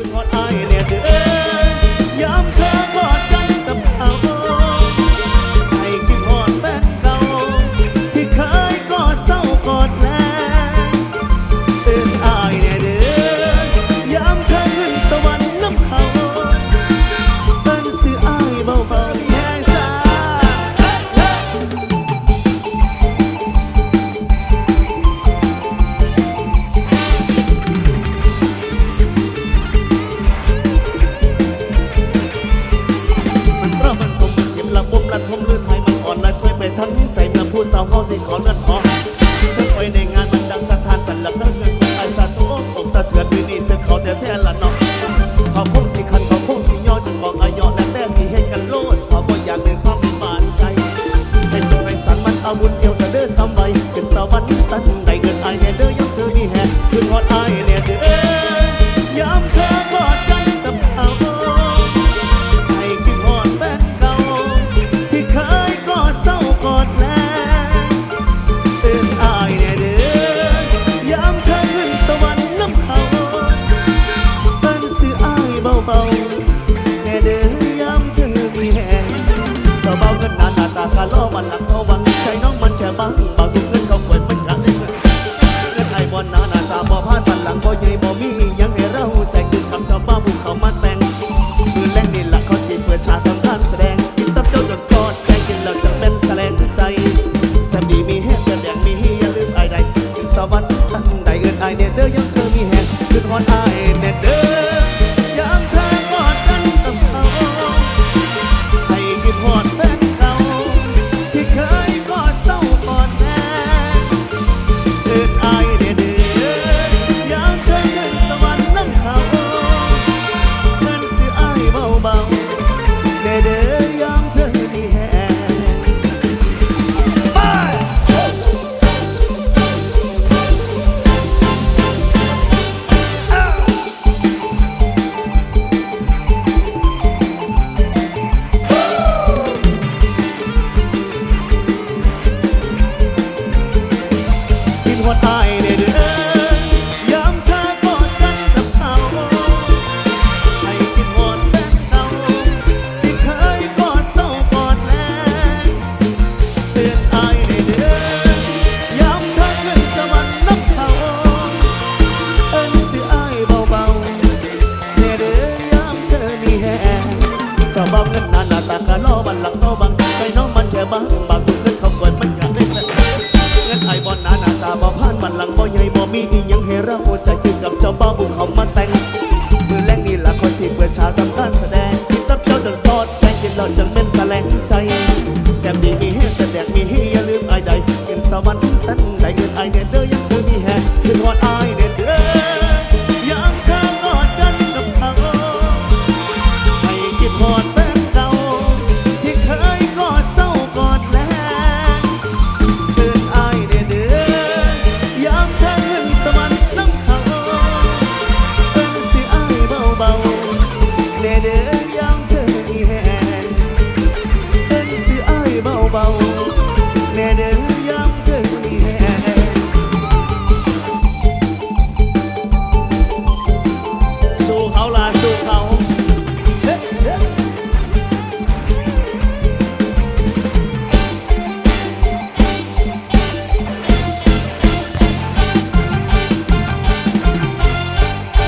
คือทอดอายเนี่ยู้สาวเขาสิขอเงินขอที่อไปในงานมันดังสถานตันหลับทั้งเงินไอสัตว์ตัวอกสะเทือนดีนี่เส้นเขาาแน่เดิอยามเธอที่แหงเจ้าเบากันนานหาตากะล้อวันหลังเขาวัน กดมันกันได้และเงินไอ้บอลหนาหน้าตาบอผ่านบันหลังบ่ใหญ่บอมีอียังเฮราโอใจคือกับเจ้าบ้าบุกเขามาแต่ง